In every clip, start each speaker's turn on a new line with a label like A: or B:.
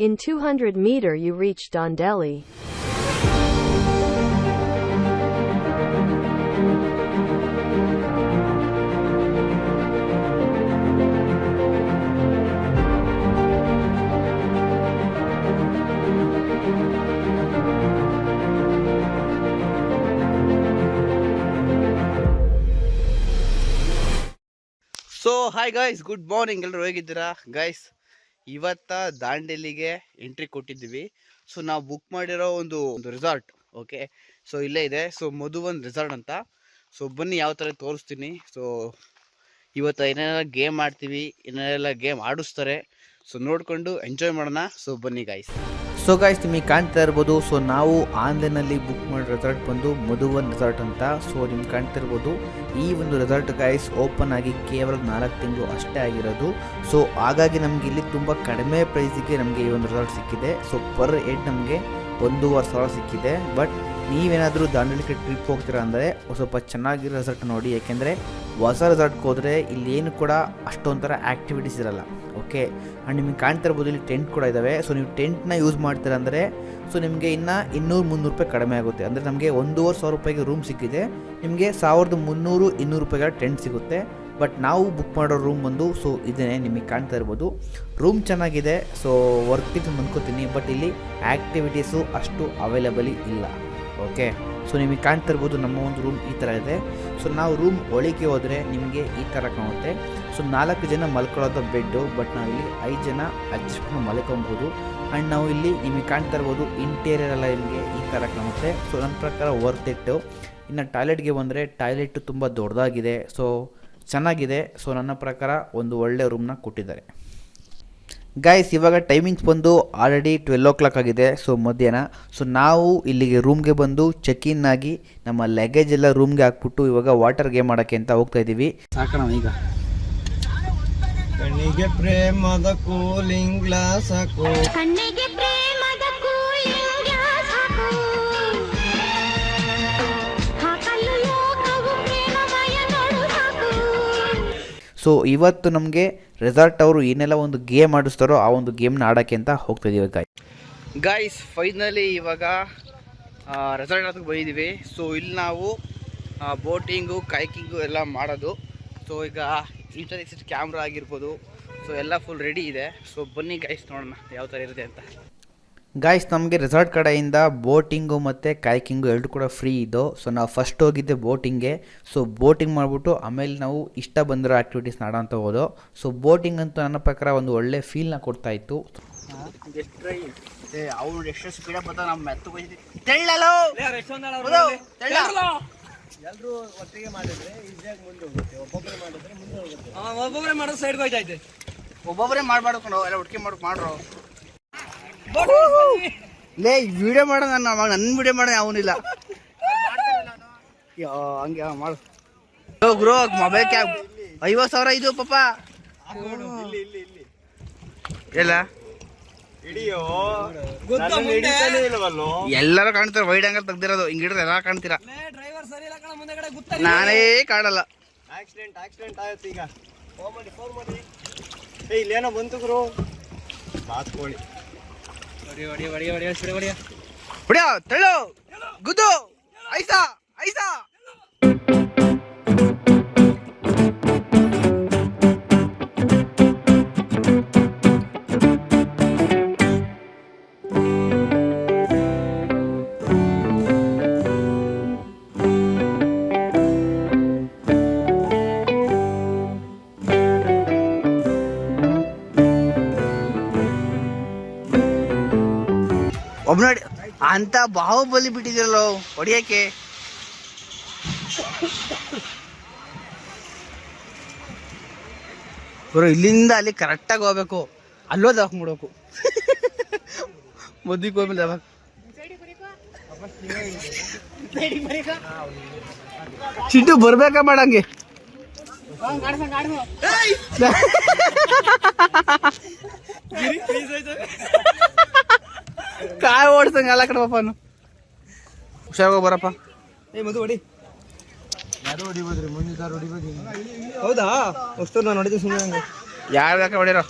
A: In 200 meter you reach Dondelli.
B: So hi guys good morning ಎಲ್ಲರೂ ಹೇಗಿದ್ದೀರಾ guys ಇವತ್ತ ದಾಂಡೇಲಿಗೆ ಎಂಟ್ರಿ ಕೊಟ್ಟಿದ್ದೀವಿ. ಸೊ ನಾವು ಬುಕ್ ಮಾಡಿರೋ ಒಂದು ಒಂದು ರೆಸಾರ್ಟ್ ಓಕೆ ಸೊ ಇಲ್ಲೇ ಇದೆ. ಸೊ ಮಧುವನ್ ರೆಸಾರ್ಟ್ ಅಂತ. ಸೊ ಬನ್ನಿ ಯಾವ ಥರ ತೋರಿಸ್ತೀನಿ. ಸೊ ಇವತ್ತು ಏನೇನೆಲ್ಲ ಗೇಮ್ ಆಡ್ತೀವಿ, ಏನೇನೆಲ್ಲ ಗೇಮ್ ಆಡಿಸ್ತಾರೆ. ಸೊ ನೋಡಿಕೊಂಡು ಎಂಜಾಯ್ ಮಾಡೋಣ. ಸೊ ಬನ್ನಿ ಗಾಯ್ಸ್
C: ಸೊ ಗಾಯ್ಸ್ ನಿಮಗೆ ಕಾಣ್ತಾ ಇರ್ಬೋದು ಸೊ ನಾವು ಆನ್ಲೈನಲ್ಲಿ ಬುಕ್ ಮಾಡಿ ರೆಸಾರ್ಟ್ ಬಂದು ಮಧುವನ್ ರೆಸಾರ್ಟ್ ಅಂತ. ಸೊ ನಿಮ್ಗೆ ಕಾಣ್ತಾ ಇರ್ಬೋದು, ಈ ಒಂದು ರೆಸಾರ್ಟ್ ಗಾಯ್ಸ್ ಓಪನ್ ಆಗಿ ಕೇವಲ ನಾಲ್ಕು ತಿಂಗಳು ಅಷ್ಟೇ ಆಗಿರೋದು. ಸೊ ಹಾಗಾಗಿ ನಮಗೆ ಇಲ್ಲಿ ತುಂಬ ಕಡಿಮೆ ಪ್ರೈಸಿಗೆ ನಮಗೆ ಈ ಒಂದು ರೆಸಾರ್ಟ್ ಸಿಕ್ಕಿದೆ. ಸೊ ಪರ್ ಹೆಡ್ ನಮಗೆ ಒಂದೂವರೆ ಸಾವಿರ ಸಿಕ್ಕಿದೆ. ಬಟ್ ನೀವೇನಾದರೂ ದಾಂಡೇಲಿಗೆ ಟ್ರಿಪ್ ಹೋಗ್ತೀರಾ ಅಂದರೆ, ಸ್ವಲ್ಪ ಚೆನ್ನಾಗಿರೋ ರೆಸಾರ್ಟ್ ನೋಡಿ. ಯಾಕೆಂದರೆ ಹೊಸ ರೆಸಾರ್ಟ್ಗೆ ಹೋದರೆ ಇಲ್ಲಿ ಏನು ಕೂಡ ಅಷ್ಟೊಂಥರ ಆ್ಯಕ್ಟಿವಿಟೀಸ್ ಇರಲ್ಲ. ಓಕೆ ಆ್ಯಂಡ್ ನಿಮಗೆ ಕಾಣ್ತಾ ಇರ್ಬೋದು ಇಲ್ಲಿ ಟೆಂಟ್ ಕೂಡ ಇದ್ದಾವೆ. ಸೊ ನೀವು ಟೆಂಟ್ನ ಯೂಸ್ ಮಾಡ್ತೀರ ಅಂದರೆ, ಸೊ ನಿಮಗೆ ಇನ್ನು ಇನ್ನೂರು ಮುನ್ನೂರು ರೂಪಾಯಿ ಕಡಿಮೆ ಆಗುತ್ತೆ. ಅಂದರೆ ನಮಗೆ ಒಂದೂವರೆ ಸಾವಿರ ರೂಪಾಯಿಗೆ ರೂಮ್ ಸಿಕ್ಕಿದೆ. ನಿಮಗೆ ಸಾವಿರದ ಮುನ್ನೂರು, ಇನ್ನೂರು ರೂಪಾಯಿಗಳ ಟೆಂಟ್ ಸಿಗುತ್ತೆ. ಬಟ್ ನಾವು ಬುಕ್ ಮಾಡೋ ರೂಮ್ ಬಂದು ಸೊ ಇದನ್ನೇ ನಿಮಗೆ ಕಾಣ್ತಾ ಇರ್ಬೋದು. ರೂಮ್ ಚೆನ್ನಾಗಿದೆ, ಸೊ ವರ್ಕ್ ಇದು ಅಂದ್ಕೋತೀನಿ. ಬಟ್ ಇಲ್ಲಿ ಆ್ಯಕ್ಟಿವಿಟೀಸು ಅಷ್ಟು ಅವೈಲಬಲಿ ಇಲ್ಲ. ಓಕೆ ಸೊ ನಿಮಗೆ ಕಾಣ್ತಾ ಇರ್ಬೋದು ನಮ್ಮ ಒಂದು ರೂಮ್ ಈ ಥರ ಇದೆ. ಸೊ ನಾವು ರೂಮ್ ಒಳಗೆ ಹೋದರೆ ನಿಮಗೆ ಈ ಥರ ಕಾಣುತ್ತೆ. ಸೊ ನಾಲ್ಕು ಜನ ಮಲ್ಕೊಳ್ಳೋದ ಬೆಡ್ಡು ಬಟ್ ನಾವು ಇಲ್ಲಿ ಐದು ಜನ ಅಡ್ಜಸ್ಟ್ ಮಲ್ಕೊಬೋದು. ಆ್ಯಂಡ್ ನಾವು ಇಲ್ಲಿ ನಿಮಗೆ ಕಾಣ್ತಾ ಇರ್ಬೋದು ಇಂಟೀರಿಯರ್ ಎಲ್ಲ ನಿಮಗೆ ಈ ಥರ ಕಾಣುತ್ತೆ. ಸೊ ನನ್ನ ಪ್ರಕಾರ ವರ್ತ್ ಇಟ್ಟು ಇನ್ನು ಟಾಯ್ಲೆಟ್ಗೆ ಬಂದರೆ ಟಾಯ್ಲೆಟ್ ತುಂಬ ದೊಡ್ಡದಾಗಿದೆ. ಸೊ ಚೆನ್ನಾಗಿದೆ. ಸೊ ನನ್ನ ಪ್ರಕಾರ ಒಂದು ಒಳ್ಳೆ ರೂಮ್ನ ಕೊಟ್ಟಿದ್ದಾರೆ. ಗೈಸ್ ಇವಾಗ ಟೈಮಿಂಗ್ಸ್ ಬಂದು ಆಲ್ರೆಡಿ ಟ್ವೆಲ್ ಓ ಕ್ಲಾಕ್ ಆಗಿದೆ. ಸೊ ಮಧ್ಯಾಹ್ನ. ಸೊ ನಾವು ಇಲ್ಲಿಗೆ ರೂಮ್ಗೆ ಬಂದು ಚೆಕ್ ಇನ್ ಆಗಿ ನಮ್ಮ ಲಗೇಜ್ ಎಲ್ಲ ರೂಮ್ಗೆ ಹಾಕ್ಬಿಟ್ಟು ಇವಾಗ ವಾಟರ್ ಗೇಮ್ ಮಾಡೋಕ್ಕೆ ಅಂತ ಹೋಗ್ತಾ ಇದ್ದೀವಿ.
B: ಸಾಕೋಣ ಈಗ.
D: ಕಣ್ಣಿಗೆ ಪ್ರೇಮದ ಕೂಲಿಂಗ್ ಗ್ಲಾಸ್ ಹಾಕು.
E: ಕಣ್ಣಿಗೆ ಪ್ರೇಮದ ಕೂಲಿಂಗ್ ಗ್ಲಾಸ್ ಹಾಕು. ಹಾಕಲು ಲೋಕವು ಪ್ರೇಮಮಯಗಳು ಸಾಕು.
C: ಸೊ ಇವತ್ತು ನಮಗೆ ರೆಸಾರ್ಟ್ ಅವರು ಏನೆಲ್ಲ ಒಂದು ಗೇಮ್ ಆಡಿಸ್ತಾರೋ ಆ ಒಂದು ಗೇಮ್ನ ಆಡೋಕ್ಕೆ ಅಂತ ಹೋಗ್ತಾ ಇದ್ದೀವಿ ಗಾಯ್
B: ಗಾಯ್ಸ್ ಫೈನಲಿ ಇವಾಗ ರೆಸಾರ್ಟ್ ಹತ್ರಕ್ಕೆ ಬಂದಿದ್ದೀವಿ. ಸೊ ಇಲ್ಲಿ ನಾವು ಬೋಟಿಂಗು ಕೈಕಿಂಗು ಎಲ್ಲ ಮಾಡೋದು. ಸೊ ಈಗ ಇಂಟರ್ನೆಟ್ ಕ್ಯಾಮ್ರಾ ಆಗಿರ್ಬೋದು. ಸೊ ಎಲ್ಲ ಫುಲ್ ರೆಡಿ ಇದೆ. ಸೊ ಬನ್ನಿ ಗೈಸ್ ನೋಡೋಣ ಯಾವ ಥರ ಇರುತ್ತೆ ಅಂತ.
C: ಗಾಯ್ಸ್ ನಮಗೆ ರೆಸಾರ್ಟ್ ಕಡೆಯಿಂದ ಬೋಟಿಂಗು ಮತ್ತು ಕಾಯ್ಕಿಂಗು ಎರಡು ಕೂಡ ಫ್ರೀ ಇದ್ದು ಸೊ ನಾವು ಫಸ್ಟ್ ಹೋಗಿದ್ದೆ ಬೋಟಿಂಗ್ಗೆ ಸೊ ಬೋಟಿಂಗ್ ಮಾಡಿಬಿಟ್ಟು ಆಮೇಲೆ ನಾವು ಇಷ್ಟ ಬಂದಿರೋ ಆ್ಯಕ್ಟಿವಿಟೀಸ್ ಅಂತ ಹೋದೋ. ಸೊ ಬೋಟಿಂಗ್ ಅಂತೂ ನನ್ನ ಪ್ರಕಾರ ಒಂದು ಒಳ್ಳೆ ಫೀಲ್ನ ಕೊಡ್ತಾ ಇತ್ತು.
B: ಅವ್ನು ಎಷ್ಟು ಸ್ಪೀಡ ಬರ್ತಾ ನಮ್ಮ
D: ಎಲ್ರು ಒಟ್ಟಿಗೆ ಮಾಡಿದ್ರೆ ಈಸಿಯಾಗಿ ಮುಂದೆ ಹೋಗುತ್ತೆ. ಒಬ್ಬೊಬ್ಬರೇ ಮಾಡಿದ್ರೆ ಮುಂದೆ ಹೋಗುತ್ತೆ.
F: ಒಬ್ಬೊಬ್ಬರೇ ಮಾಡೋದು ಸೈಡ್ ಹೋಯ್ತೈತೆ
B: ಒಬ್ಬೊಬ್ಬರೇ ಮಾಡ್ಬಾರ್ದು ಕಣೋ ಎಲ್ಲ ಒಟ್ಟಿಗೆ ಮಾಡಿ ಮಾಡ್ರೋ. ಲೇ ವಿಡಿಯೋ ಮಾಡೋ ನನ್ನ ಅವಾಗ ನನ್ನ ವಿಡಿಯೋ ಮಾಡೋ ಅವನಿಲ್ಲ ಯೋ ಹಂಗೆ ಮಾಡು. ಗ್ರೋ ಮೊಬೈಲ್ ಕ್ಯಾಬ್ ಐವತ್ತು ಸಾವಿರ ಇದು ಪಾಪ.
D: ಇಲ್ಲಿ
B: ಎಲ್ಲರೂ ಕಾಣ್ತಾರೆ ವೈಡ್ ಆಂಗಲ್ ತೆಗ್ದಿರೋದು. ಹಿಂಗ್ ಹಿಡಿದ್ರೆ ಎಲ್ಲ ಕಾಣ್ತೀರಾ. ನಾನೇ ಕಾಣಲ್ಲ.
D: ಆಕ್ಸಿಡೆಂಟ್ ಆಕ್ಸಿಡೆಂಟ್ ಆಯ್ತು ಈಗ. ಫೋನ್ ಮಾಡಿ ಫೋನ್ ಮಾಡಿ. ಏ ಇಲ್ಲೇನೋ ಬಂತು ಗುರು ಬಾತ್ಕೋಳಿ
F: ಹೊಡಿ ಹೊಡಿ ಹೊಡಿ ಹೊಡಿ ಹೊಡಿ ಹೊಡಿ.
B: ಹೊಡಿಯೋ ತಳ್ಳು. ಗುದ್ದು. ಐಸಾ ಐಸಾ. ಅಂತ ಬಾಹುಬಲಿ ಬಿಟ್ಟಿದಿರಲ್ಲ ಹೊಡಿಯಕ್ಕೆ. ಗುರು ಇಲ್ಲಿಂದ ಅಲ್ಲಿ ಕರೆಕ್ಟಾಗಿ ಹೋಗ್ಬೇಕು. ಅಲ್ಲೋ ದವಾಕ್ ಮಾಡ್ಬೇಕು ಮದ್ದಿಗೆ ಹೋಗ್ಮೇಲೆ ದವಾಕ್ ಚಿಟ್ಟು ಬರ್ಬೇಕಾ ಮಾಡಂಗೆ? ಕಾಯಿ ಓಡ್ಸಂಗ ಅಲ್ಲ ಕಡೆ ಪಾಪನು ಹುಷಾರಾಗ ಬರಪ್ಪ
D: ಏ ಮದು ಹೊಡಿ ಯಾರು ಹೊಡಿಬೋದ್ರಿ ಮುಂದೆ ಯಾರು ಹೊಡಿಬೋದ್ರಿ ಹೌದಾ ಅಷ್ಟು ನಾನು ನೋಡಿದ್ದೆ ಸುಮ್ಮನೆ ಹಂಗೆ
B: ಯಾರು ಯಾಕೆ ಹೊಡಿರೋ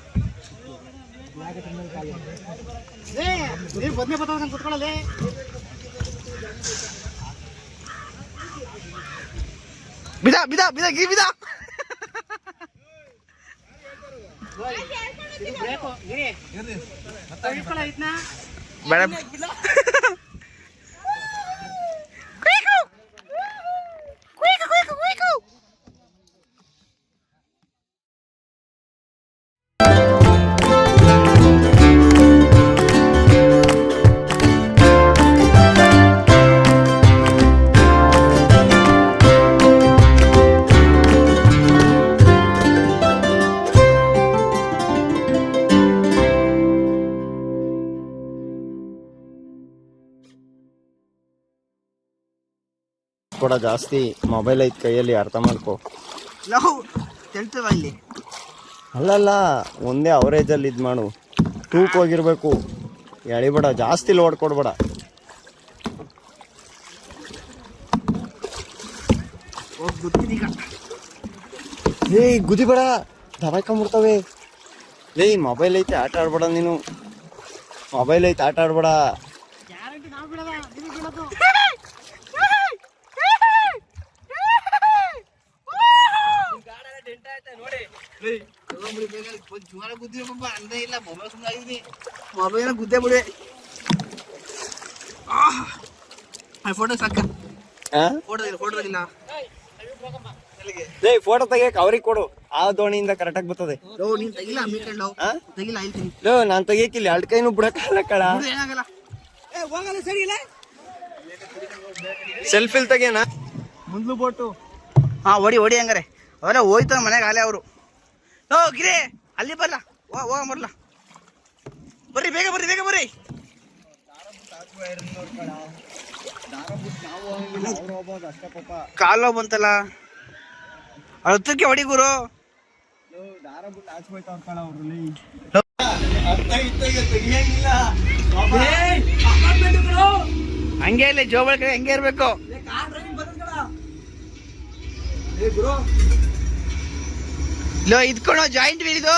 B: ಬಿದ ಬಿದ ಬಿದ ಗಿ ಬಿದ
D: ಗಿರಿ
B: Madam.
D: ಕೂಡ ಜಾಸ್ತಿ ಮೊಬೈಲ್ ಐತೆ ಕೈಯಲ್ಲಿ ಅರ್ಥ ಮಾಡ್ಕೋ.
B: ತೆಳ್ತವ ಇಲ್ಲಿ?
D: ಅಲ್ಲಲ್ಲ ಒಂದೇ ಅವರೇಜಲ್ಲಿ ಇದು ಮಾಡು. ತೂಕ ಹೋಗಿರ್ಬೇಕು. ಎಳಿಬೇಡ ಜಾಸ್ತಿ ಲೋಡ್ ಕೊಡ್ಬೇಡ. ಏಯ್ ಗುದಿಬೇಡ ದಬಾಯ್ಕೊಂಬಿಡ್ತವೆ ಏಯ್ ಮೊಬೈಲ್ ಐತೆ ಆಟ ಆಡ್ಬೇಡ ನೀನು. ಮೊಬೈಲ್ ಐತೆ ಆಟ ಆಡ್ಬೇಡ
B: ಜುಮಾರ ಗುದ್ದಿ ಪಾಪ ಅಂದ ಇಲ್ಲ ಮೊಬೈಲ್ ಗುದ್ದೆ ಬಿಡಿ. ಫೋಟೋ ಸಾಕ? ಫೋಟೋ ಫೋಟೋ ಇಲ್ಲ
D: ಫೋಟೋ ತೆಗಿಯಕ್ ಅವ್ರಿಗೆ ಕೊಡು. ಆ ದೋಣಿಯಿಂದ ಕರೆಕ್ಟಾಗಿ ಬರ್ತದೆ.
B: ಲೋ ನೀನ್ ತೆಗಿಲ್ಲ ಮೀಕೊಂಡು
D: ಆ?
B: ತೆಗಿಲ್ಲ ಹೇಳ್ತೀನಿ
D: ಲೋ ನಾನ್ ತೆಗಿಯಕಿಲ್ಲ ಎರಡು ಕೈನು ಬಿಡಕ್ಕಲ್ಲ ಕಳ
B: ಏನಾಗಲ್ಲ. ಏ ಹೋಗಲ್ಲ ಸರಿ ಇಲ್ಲ.
D: ಸೆಲ್ಫಿಲ್ ತೆಗಿಯೋಣ? ಮುಂದ್ಲು ಬೋಟು.
B: ಹಾ ಹೊಡಿ ಹೊಡಿ ಹಂಗಾರೆ. ಅವೆಲ್ಲ ಹೋಯ್ತ ಮನೆಗೆ ಆಲೆ ಅವರು. ಓ ಗಿರಿ, ಅಲ್ಲಿ ಬರಲ್ಲ ಓ ಓ ಬರ್ಲ. ಬರ್ರಿ, ಬೇಗ ಬರ್ರಿ ಬೇಗ ಬರ್ರಿ. ಕಾಲು ಬಂತಲ್ಲ. ಹತ್ತಕ್ಕೆ ಹೊಡಿ ಗುರು. ಹಂಗೆ ಇಲ್ಲಿ ಜೋಬಳ ಕಡೆ ಹಂಗೆ ಇರ್ಬೇಕು? ಲೋ ಇದ್ಕೊಂಡು ಜಾಯಿಂಟ್ ಇದು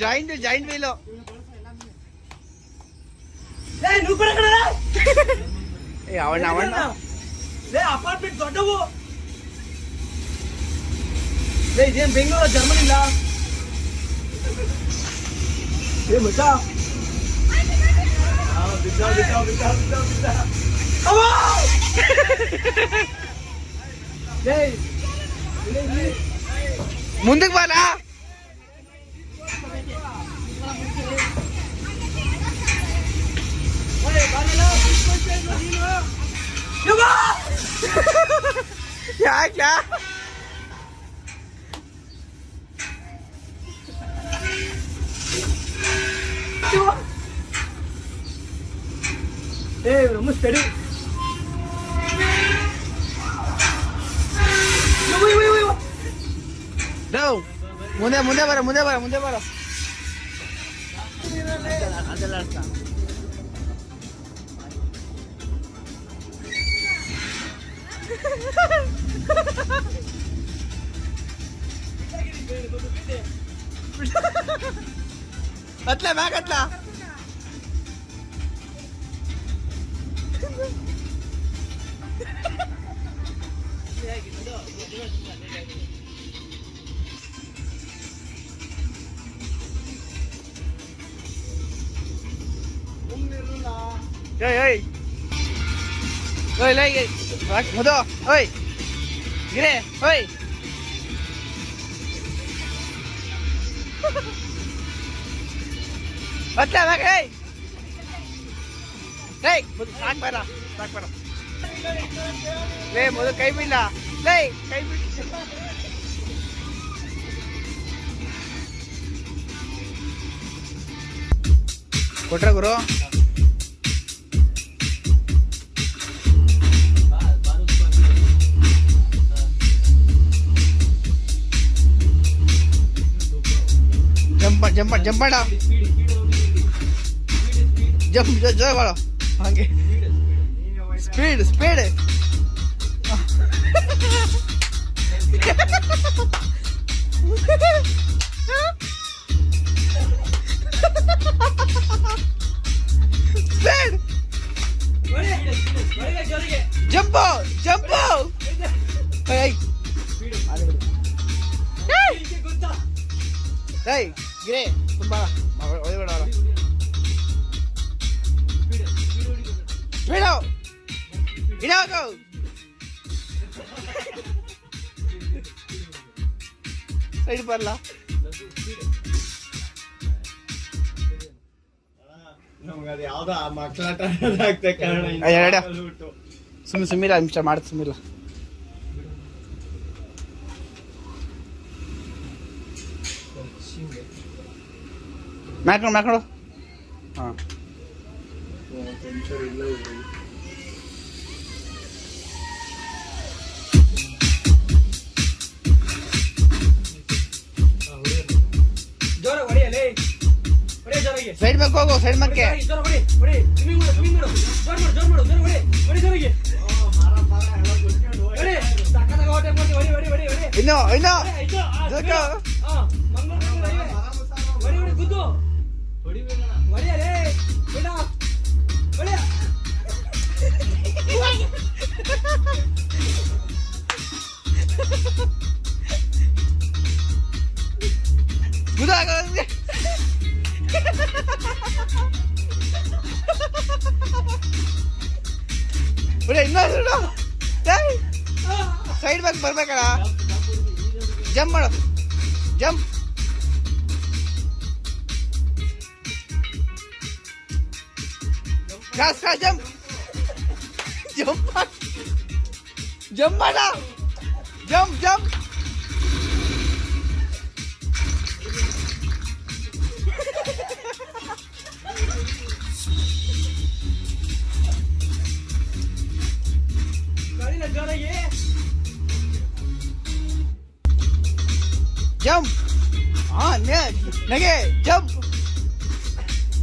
B: ಜಾಯಿಂಟ್ ಜಾಯಿಂಟ್ ವೀಲು ಏ ಅವಣ್ಣ ಅವಣ್ಣ.
F: ಅಪಾರ್ಟ್ಮೆಂಟ್ ದೊಡ್ಡವು. ಇದೇನ್ ಬೆಂಗಳೂರು ಜರ್ಮನಿ ಇಲ್ಲ ಏ ಮಚ್ಚ.
B: 됐다 됐다
D: 됐다 됐다 됐다 어머!
B: 예이 ముందుకు పోరా యా యా Come on.
F: ಏ ನಮ್ಮ ಸ್ಟಡಿ
B: ಡೌ ಮುಂದೆ ಮುಂದೆ ಬರ ಮುಂದೆ ಬರ ಮುಂದೆ ಬರ. ಅತ್ಲ ಮ್ಯಾಗ ಏಯ್ ಏಯ್ ಓಯ್ ಲೈ ಮುದೋ ಓಯ್ ಗಿರೆ ಓಯ್ ಹತ್ಲ ಮ್ಯಾಗ ಏಯ್ ಏಯ್ ಸಾಕ್ ಬರ ಸಾಕ್ ಬರ ಲೇ ಮೊದಲು ಕೈ ಬಿಲ್ಲ ಲೇ, ಕೈ ಬಿಲ್ಲ ಕೊಟ್ರ ಗುರು? ಜಂಪ ಜಂಪ ಜಂಪ್ ಮಾಡ ಜಂಪ್ ಮಾಡ ಹಂಗೆ ಸ್ಪೀಡ್ ಸ್ಪೀಡ್ ಸ್ಪೀಡ್ ಸುಮ್ಮನೆ ಸುಮ್ಮಿಲ್ಲ ನಿಮಿಷ ಮಾಡಿದ ಸುಮ್ಮಿಲ್ಲ ಮ್ಯಾಕ್ನೋಡು ಮ್ಯಾಕ್ನೋಡು ಹಾಂ. ಸೈಡ್ ಮ್ಯಾಕ್ ಹೋಗು ಸೈಡ್ ಮ್ಯಾಕ್ಗೆ ಇನ್ನು ಇನ್ನು. ಜಂಪ್ ಮಾಡ ಜಂಪ್ ಜಂಪ್
F: ಗಾಡಿನ ಜೋರಾಗಿ
B: ಜಂಪ್ ಹಾ ನಗೆ ಜಂಪ್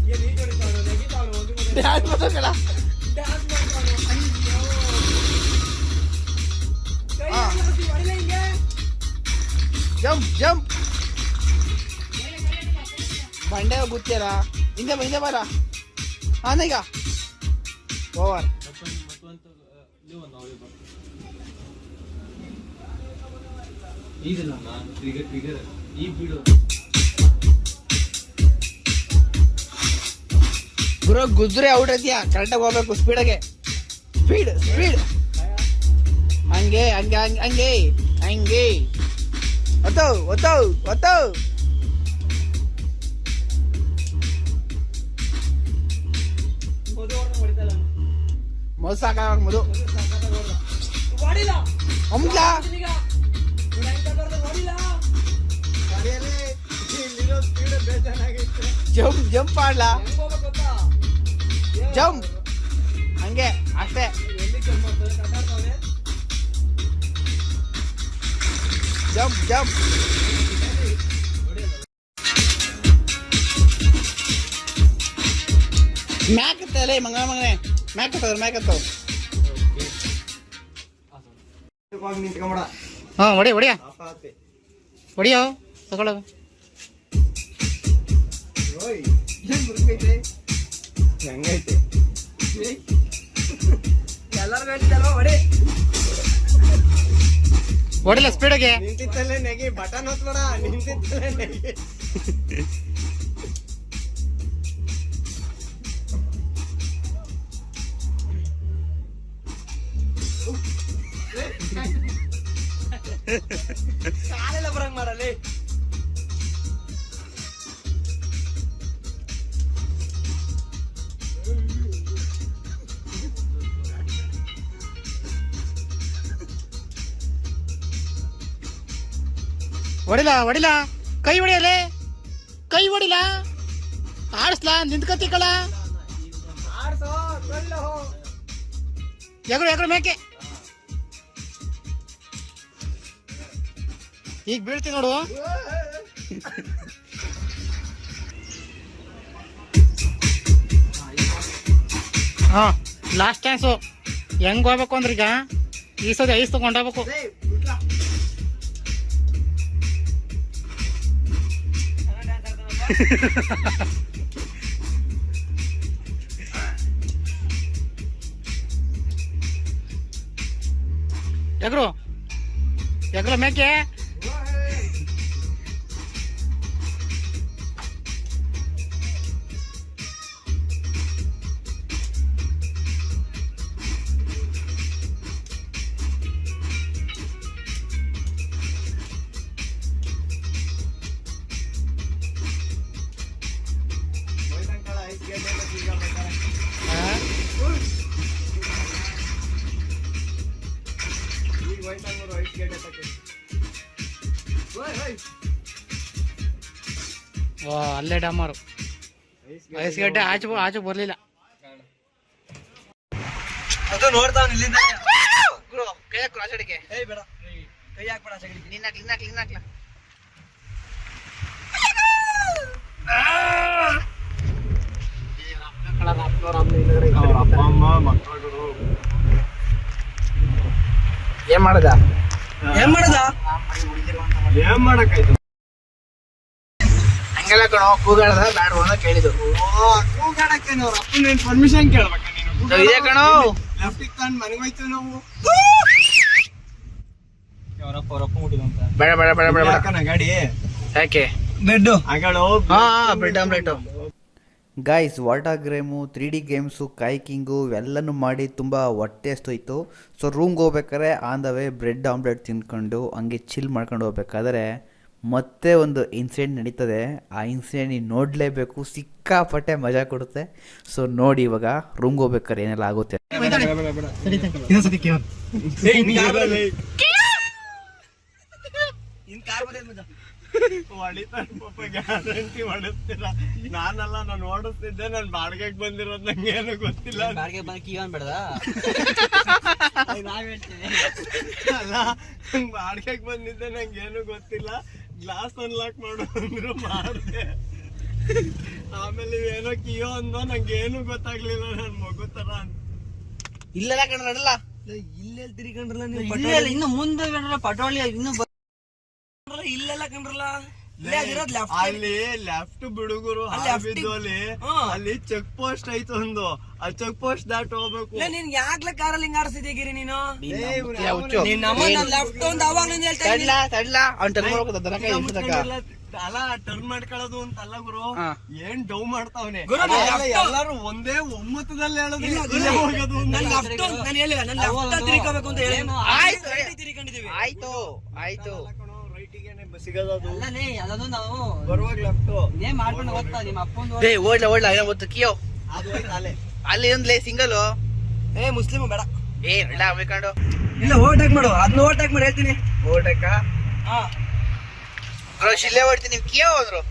F: ಏನ್ ಈ
B: ಜಂಪ್ ಜಂಪ್. ಬಂಡೆ ಗುತ್ತೀರ ಹಿಂದೆ ಹಿಂದೆ ಬರ. ಆನೀಗ ಓವರ್ ಗುರು, ಗುದ್ರೆ ಔಟ್ ಐತಿಯಾ ಕರೆಕ್ಟಾಗಿ ಹೋಗ್ಬೇಕು ಸ್ಪೀಡಾಗೆ ಸ್ಪೀಡ್ ಸ್ಪೀಡ್ ಹಂಗೆ ಹಂಗೆ ಹಂಗೆ ಹಂಗೆ ಹಂಗೆ. ಒತ್ತೋ ಒತ್ತು ಒತ್ತು. ಮೋಸ ಸಾಕಾಗ ಮದು ಜಂಪ್ ಜಂಪ್ ಮಾಡ್ಲಾ ಜಂಪ್. ಹಂಗೆ ಅಷ್ಟೇ.
F: ಜಂಪ್
B: ಜಂಪ್ ಜಂಪ್ ಮ್ಯಾಕ್ ಹತ್ತಲೇ ಮಂಗಳ ಮಗನೇ ಮ್ಯಾಕ್ ಹತ್ತವ್ರ ಮ್ಯಾಕ್ ಹತ್ತವ್
D: ಹೋಗಿ ನಿಂತ್ಕೊಂಬೇಡ
B: ಹಾಂ ಹೊಡಿ ಹೊಡಿಯ ಹೊಡಿಯೋ
D: ಬರ್ಕೈತೆ ಹೆಂಗೈತೆ?
F: ಎಲ್ಲರೂ ಹೇಳ್ತಿದ್ದಲ್ವ ಹೊಡಿ.
B: ಹೊಡಿಲ್ಲ ಸ್ಪೀಡಾಗೆ
D: ನಿಂತಿತ್ತಲ್ಲೇ ನೆಗಿ ಬಟನ್ ಹೊತ್ಬೇಡ ನಿಂತಿತ್ತಲ್ಲೇ ನೆಗಿ.
F: ಕಾಲೆಲ್ಲ ಬರಂಗ್ ಮಾಡಲಿ
B: ಹೊಡಿಲ್ಲ ಹೊಡಿಲ? ಕೈ ಹೊಡಿಯಲೇ? ಕೈ ಹೊಡಿಲ? ಆಡಿಸ್ಲಾ? ನಿಂತ್ಕತಿ ಕಳ? ಎಗರು ಎಗರು ಮೇಕೆ. ಈಗ ಬೀಳ್ತಿ ನೋಡು. ಹಾ ಲಾಸ್ಟ್ ಚಾನ್ಸು ಹೆಂಗ್ ಹೋಗ್ಬೇಕು ಅಂದ್ರೆ ಈಗ ಈ ಸತಿ ಐಸ್ ತಗೊಂಡ್ ಯಾಕ್ರು ಯಾಕ್ರ ಮೇಕೆ. ವಾ ಅಲ್ಲೇ ಡಾಮಾರು ಐಸ್ಗಡ್ಡೆ ಆಚೆ ಆಚೆ ಬರ್ಲಿಲ್ಲ.
D: ಅದು ನೋಡ್ತಾವ್ ಇಲ್ಲಿಂದ
B: ಗುರು ಕೈ ಹಾಕು ಆಚೆಡಿಗೆ
D: ಏಯ್ ಬೇಡ. ಕೈ ಹಾಕ್ಬೇಡ ಸಗಡಿ
B: ನಿನ್ನ ನಿನ್ನ ನಿನ್ನ ಹಾಕ್ಲ
D: ಅಪ್ಪ ಅಮ್ಮ ಮಕ್ಕಳು
B: ಏನ್ ಮಾಡದ?
D: ಏನ್ ಮಾಡದ? ಏನ್ ಮಾಡಕ್ಕಾಯ್ತು?
B: ಹಂಗೆಲ್ಲ ಕಣೋ ಕೂಗಾಡದ ಬ್ಯಾಡ ಅಂತ ಕೇಳಿದ್ರು.
D: ಕೂಗಾಡಕ್ಕೆ ಅವ್ರ ಅಪ್ಪನ ಪರ್ಮಿಷನ್ ಕೇಳ್ಬೇಕ ನೀನು?
B: ಇದೆ ಕಣೋ.
D: ಲೆಫ್ಟಿಗೆ ತಗೊಂಡ್ ಮನೆಗೆ ಹೋಯ್ತು ನಾವು. ಅವರಪ್ಪ ಅವರಪ್ಪ ಮುಟ್ಟಿದ ಅಂತ?
B: ಬೇಡ ಬೇಡ ಬೇಡ ಬೇಡ ಬೇಡ.
D: ಗಾಡಿ?
B: ಯಾಕೆ?
D: ಬೆಡ್ ಆಗಳು.
B: ಹಾ bread omelette.
C: Guys water game three D games kayaking ಇವೆಲ್ಲನೂ ಮಾಡಿ ತುಂಬ ಹೊಟ್ಟೆ ಎಷ್ಟೋಯ್ತು ಸೊ ರೂಮ್ಗೆ ಹೋಗ್ಬೇಕಾದ್ರೆ on the way bread omelette ತಿನ್ಕೊಂಡು ಹಂಗೆ ಚಿಲ್ ಮಾಡ್ಕೊಂಡು ಹೋಗ್ಬೇಕಾದ್ರೆ ಮತ್ತೆ ಒಂದು ಇನ್ಸಿಡೆಂಟ್ ನಡೀತದೆ. ಆ ಇನ್ಸಿಡೆಂಟ್ ನೀವು ನೋಡಲೇಬೇಕು. ಸಿಕ್ಕಾಪಟ್ಟೆ ಮಜಾ ಕೊಡುತ್ತೆ. ಸೊ ನೋಡಿ ಇವಾಗ ರೂಮ್ ಹೋಗ್ಬೇಕಾದ್ರೆ ಏನೆಲ್ಲ ಆಗುತ್ತೆ?
D: ಗ್ಯಾರಂಟಿ ಮಾಡಿಸ್ತಿಲ್ಲ ನಾನಲ್ಲ ನಾನು ಓಡಿಸ್ತಿದ್ದೆ ನಾನು ಬಾಡಿಗೆಗೆ ಬಂದಿರೋದು ನಂಗೆ ಏನು ಗೊತ್ತಿಲ್ಲ
F: ಬಾಡಿಗೆ ಬಂದ ಕೀ ಬೇಡದ
D: ಅಲ್ಲ ಬಾಡಿಗೆಗೆ ಬಂದಿದ್ದೆ ನಂಗೆ ಏನು ಗೊತ್ತಿಲ್ಲ. ಗ್ಲಾಸ್ ಅನ್ಲಾಕ್ ಮಾಡು ಅಂದ್ರು ಮಾಡಿದೆ ಆಮೇಲೆ ಏನೋ ಕಿಯೋ ಅಂದೋ ನಂಗೆ ಏನು ಗೊತ್ತಾಗ್ಲಿಲ್ಲ ನನ್ ಮಗು ತರ ಅಂತ.
B: ಇಲ್ಲೆಲ್ಲ ಕಣ ನಡಲ್ಲ
F: ಇಲ್ಲೇ ತಿರ್ಕೊಂಡ್ರಲ್ಲ ನೀವು ಇನ್ನು ಮುಂದೆ ಕಂಡ್ರಲ್ಲ ಪಟೋಳಿ ಇನ್ನು ಇಲ್ಲೆಲ್ಲ ಕಂಡ್ರಲ್ಲ
D: ಅಲ್ಲಿ ಲೆಫ್ಟ್ ಬಿಡುಗರು
F: ಅಲ್ಲಿ
D: ಅಲ್ಲಿ. ಚೆಕ್ ಪೋಸ್ಟ್ ಐತೆ ಒಂದು. ಆ ಚೆಕ್ ಪೋಸ್ಟ್ ದಾಟ್ ಹೋಗ್ಬೇಕು.
F: ನೀನ್ ಯಾಕ್ಲೆ ಕಾರಲ್ಲಿ ಹಿಂಗ್ ನೀನು?
B: ಹುಚ್ಚು.
D: ಯಾವನು-
F: ನಾನು ಲೆಫ್ಟ್ ಹೇಳ್ತಾ
B: ಮಾಡ್ಕೋತ ದನ ಕೈ ಇಡ್ಸಕ್ಕ.
D: ಅಲ್ಲ ಟರ್ನ್ ಮಾಡ್ಕೊಳ್ಳೋದು ಅಂತ ಅಲ್ಲ ಗುರು. ಏನ್ ಡೌ ಮಾಡ್ತಾವನೆ?
F: ಗುರು, ನೀನ್
D: ಎಲ್ಲಾರು ಒಂದೇ ಒಮ್ಮತದಲ್ಲಿ ಹೇಳೋದು.
F: ನಾನು ಲೆಫ್ಟ್ ನಾನು ಹೇಳಿಲ್ಲ ನಾನು ಲೆಫ್ಟ್ ಅಂತ ತಿರ್ಕೋಬೇಕು ಅಂತ ಹೇಳಿ.
B: ಆಯ್ತು.
F: ತಿರ್ಕೊಂಡಿದೀವಿ
B: ಆಯ್ತು ಆಯ್ತು.
D: ಅಲ್ಲ ಕಣೋ, right ಗೆನೆ ಬಸ್ ಸಿಗೋದು
F: ಅಲ್ಲನೇ ಎಲ್ಲದೂ ನಾವು
D: ಬರುವಾಗ ಲೆಫ್ಟ್
F: ನೇ ಮಾಡ್ಕೊಂಡು ಹೋಗ್ತಾ ನಿಮ್ಮ ಅಪ್ಪಂದು
B: ಏ ಓಡ್ಲ ಓಡ್ಲ ಏನೋ ಗೊತ್ತು ಕಿಯೋ.
D: ಅದು ಹೋಯ್ತು ಅಲ್ಲೇ.
B: ಅಲ್ಲಿ ಒಂದ್ಲೇ ಸಿಂಗಲ್
F: ಏ ಮುಸ್ಲಿಮ್ ಬೇಡ.
B: ಏ ಇಲ್ಲ ಬೇಕಂಡು
F: ಇಲ್ಲ ಓವರ್ಟೇಕ್ ಮಾಡು. ಅದನ್ನ ಓವರ್ಟೇಕ್ ಮಾಡಿ ಹೇಳ್ತೀನಿ.
B: ಓವರ್ಟೇಕ
F: ಹಾ.
B: ಬ್ರೋ ಶಿಲ್ಲೆ ಹೊಡ್ತೀನಿ ನೀವು ಕಿಯೋ ಹೋದ್ರು.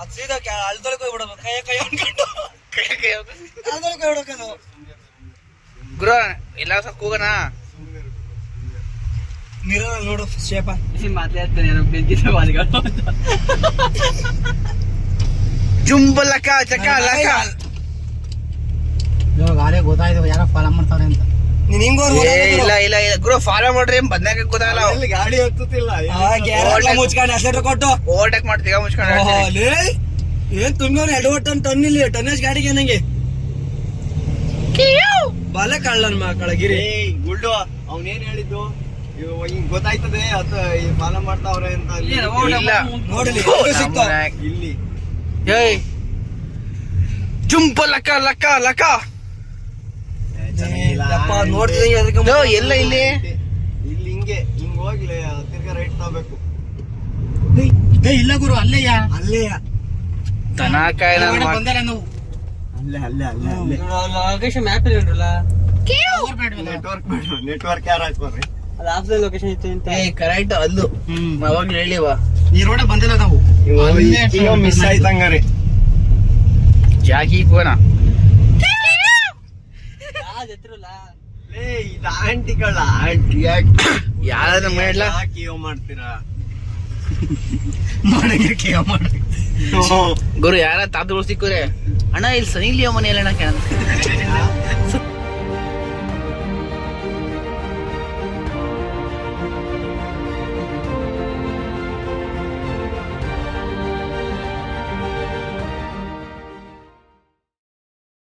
F: ಅದ್ ಸೀದಾ ಅಲ್ದೊಳಗೆ ಹೋಗ್ಬಿಡೋದು ಕೈ ಕೈ ಅನ್ಕೊಂಡು
B: ಕೈ ಕೈ ಹೋಗು.
F: ಅಲ್ದೊಳಗೆ ಹೋಗ್ಬಿಡೋದು.
B: ಗುರು ಎಲ್ಲ ಸ್ವಲ್ಪ ಕೂಗಣ?
F: ಮಿರರ್ ನೋಡು ಶೇಪ
G: ಮಾತಾಡ್ತಾನೆ ಬೆಂಕಿಸ ವಾದಿಗಳು
B: ಜುಂಬಲಕ ಚಕ ಲಕ.
G: ಇವಾಗ ಆರೇ ಗೊತ್ತಾಯ್ತು ಯಾರೋ ಫಾಲೋ ಮಾಡ್ತಾರೆ ಅಂತ.
F: ನೀನ್ ಹಿಂಗ್
B: ಇಲ್ಲ ಇಲ್ಲ ಇಲ್ಲ. ಗುರು ಫಾಲೋ ಮಾಡ್ರಿ ಬಂದಾಗ ಗೊತ್ತಾಗಲ್ಲ
D: ಅಲ್ಲಿ ಗಾಡಿ ಹತ್ತುತ್ತಿಲ್ಲ
F: ಮುಚ್ಕೊಂಡು ಹೆಸರು ಕೊಟ್ಟು.
B: ಓವರ್ಟೇಕ್ ಮಾಡ್ತೀಗ ಮುಚ್ಕೊಂಡು
F: ಏನ್ ತುಂಬಿವ್ನ ಎರಡು ಟನ್ ಟನ್ ಇಲ್ಲಿ ಟನ್ನೇಜ್ ಗಾಡಿಗೆ ನಂಗೆ. ಬಲ ಕಳ್ಳನ್ ಮಕ್ಕಳ ಗಿರಿ.
D: ಗುಲ್ಡು ಅವನೇನ್ ಹೇಳಿದ್ದು? ಗೊತ್ತಾಯ್ತದೆ ಅದು ಫಾಲೋ ಮಾಡ್ತಾವ್ರೆ ಅಂತ
F: ನೋಡಿಲಿ.
D: ಇಲ್ಲಿ.
B: ಏಯ್. ಲಕ್ಕ ಲಕ್ಕ ಲಕ
F: ಯಪ್ಪ ನೋಡ್ತಿದ್ದಂಗೆ ಎದ್ರಿಕೊಂಡ್
B: ಲೋ, ಎಲ್ಲ ಇಲ್ಲಿ?
D: ಇಲ್ಲಿ ಹಿಂಗೆ ಹಿಂಗ್ ಹೋಗ್ಲಿ ತಿರ್ಗಾ ರೈಟ್ ತಗೋಬೇಕು.
G: ಇಲ್ಲ ಗುರು ಅಲ್ಲೇಯ?
F: ಅಲ್ಲೇ
B: ತನಕಾಯ.
G: ಬಂದಲ್ಲ ನಾವು.
D: ಅಲ್ಲೇ ಅಲ್ಲೇ ಅಲ್ಲೇ ಅಲ್ಲೇ.
G: ಲೊಕೇಶನ್ ಮ್ಯಾಪ್ ಇರಲ್ಲ
D: ನೆಟ್ವರ್ಕ್ ಬೇಡ ನೆಟ್ವರ್ಕ್ ಯಾರು ಹಾಕೋರಿ
G: ಅದು ಲೊಕೇಶನ್ ಇತ್ತು ಅಂತ.
B: ಏಯ್ ಕರೆಕ್ಟ್ ಅಲ್ಲು. ಅವಾಗ್ಲೂ ಹೇಳಿವ.
G: ಈ ರೋಡ ಬಂದಿಲ್ಲ ನಾವು.
D: ಮಿಸ್ ಆಯ್ತಂಗಾರೆ
B: ಜಾಗಿ ಕೋನ
D: ಏ ಇದು ಆಂಟಿಗಳ ಆಂಟಿ.
B: ಯಾರಾದ್ರೂ ಮಾಡ್ಲ?
D: ಕಿಯೋ ಮಾಡ್ತೀರಾ?
B: ಗುರು ಯಾರ ತಾತ ಸಿಕ್ಕುರೆ? ಅಣ್ಣ ಇಲ್ಲಿ ಸನಿಲ್ಯೋ ಮನೆಯಲ್ಲಿ ಮನೆ ಅಣ್ಣ ಕೇಳ